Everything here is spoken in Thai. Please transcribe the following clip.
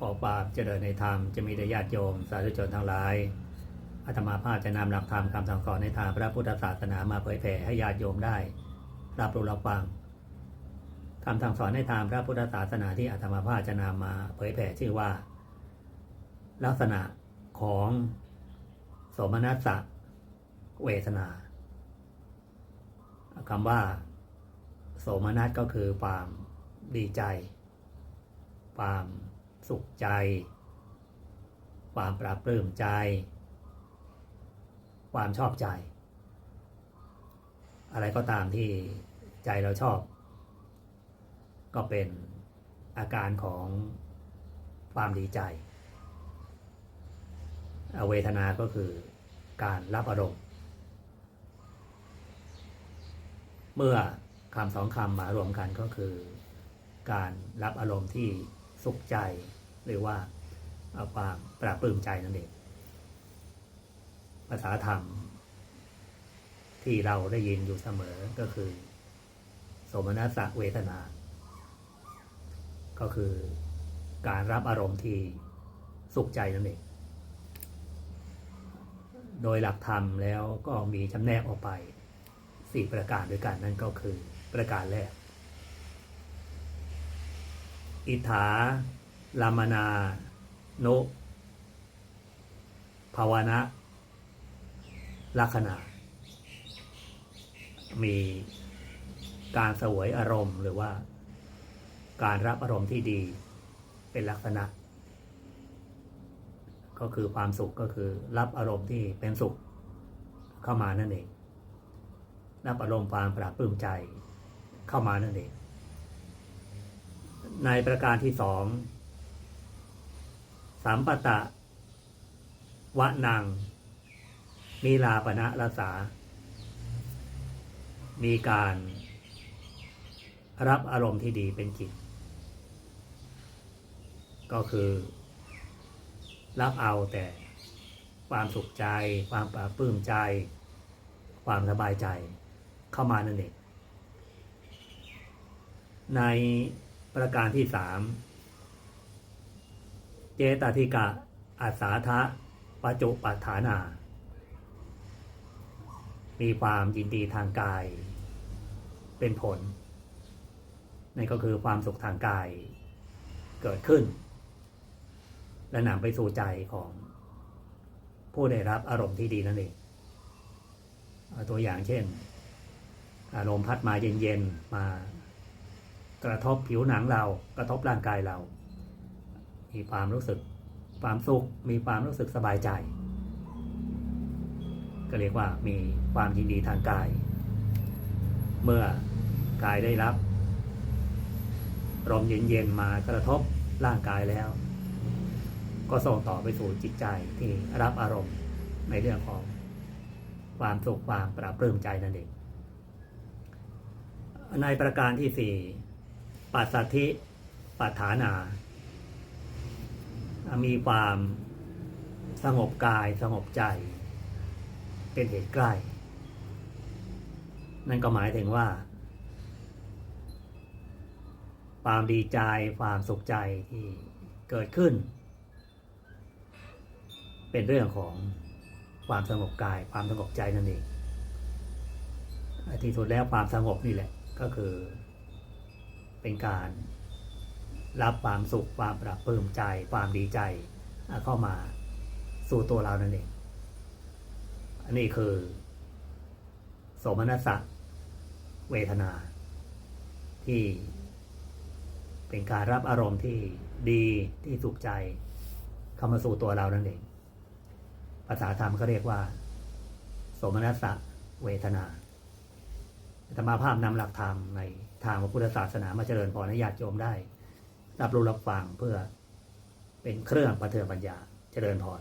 ขอความเจริญในธรรมจะมีแด่ญาติโยมสาธุชนทั้งหลายอาตมาภาพจะนำหลักธรรมคำสั่งสอนในทางพระพุทธศาสนามาเผยแผ่ให้ญาติโยมได้ รับรู้รับฟังคำสั่งสอนในทางพระพุทธศาสนาที่อาตมาภาพจะนำมาเผยแผ่ชื่อว่า ลักษณะของโสมนัสะเวทนาคำว่า โสมนัสก็คือความดีใจ ความ สุขใจ ความปราบปลื้มใจ ความชอบใจ อะไรก็ตามที่ใจเราชอบ ก็เป็นอาการของความดีใจอเวทนาก็คือการรับอารมณ์ เมื่อคำสองคำมารวมกันก็คือ การรับอารมณ์ที่สุขใจ หรือว่าความปราบปลื้มใจนั่นเองภาษาธรรม ที่เราได้ยินอยู่เสมอก็คือ สมนัสสะเวทนา ก็คือการรับอารมณ์ที่สุขใจนั่นเอง โดยหลักธรรมแล้วก็มีจำแนกออกไปสี่ประการด้วยกันนั่นก็คือประการแรก อิทธา ลามนาโนภาวนะลักษณะมีการสวยอารมณ์หรือว่า การรับอารมณ์ที่ดีเป็นลักษณะ ก็คือความสุขก็คือรับอารมณ์ที่เป็นสุขเข้ามานั่นเองรับอารมณ์ความปราบปลื้มใจเข้ามานั่นเองในประการที่สอง สัมปตะ วะนัง มีลาปณะรสา มีการรับอารมณ์ที่ดีเป็นจิต ก็คือ รับเอาแต่ความสุขใจ ความปราปลื้มใจ ความสบายใจเข้ามานั่นเองในประการที่สาม เจตติกะอาสาทะปัจุปัฏฐานา มีความยินดีทางกาย เป็นผล นั่นก็คือความสุขทางกายเกิดขึ้น และนำไปสู่ใจของผู้ได้รับอารมณ์ที่ดีนั่นเองตัวอย่างเช่น อารมณ์พัดมาเย็นๆ มากระทบผิวหนังเรา กระทบร่างกายเรา มีความรู้สึกความสุข มีความรู้สึกสบายใจ ก็เรียกว่ามีความยินดีทางกาย เมื่อกายได้รับลมเย็นๆมากระทบร่างกายแล้ว ก็ส่งต่อไปสู่จิตใจที่รับอารมณ์ในเรื่องของความสุขความปราบปลื้มใจนั่นเองในประการที่สี่ปัสสัทธิปัฏฐานา มีความสงบกายสงบใจ เป็นเหตุใกล้ นั่นก็หมายถึงว่า ความดีใจความสุขใจที่เกิดขึ้น เป็นเรื่องของความสงบกาย ความสงบใจนั่นเองที่สุดแล้วความสงบนี่แหละก็คือเป็นการ รับความสุขความปรับปลื้มใจความดีใจเข้ามาสู่ตัวเรานั่นเอง อันนี้คือโสมนัสสะเวทนา ที่เป็นการรับอารมณ์ที่ดีที่สุขใจ เข้ามาสู่ตัวเรานั่นเอง ภาษาธรรมก็เรียกว่าโสมนัสสะเวทนาธรรมาภาพนำหลักธรรมในทางพระพุทธศาสนามาเจริญพรให้ญาติโยมได้ รับรู้รับฟังเพื่อเป็นเครื่องประเทืองปัญญาเจริญพร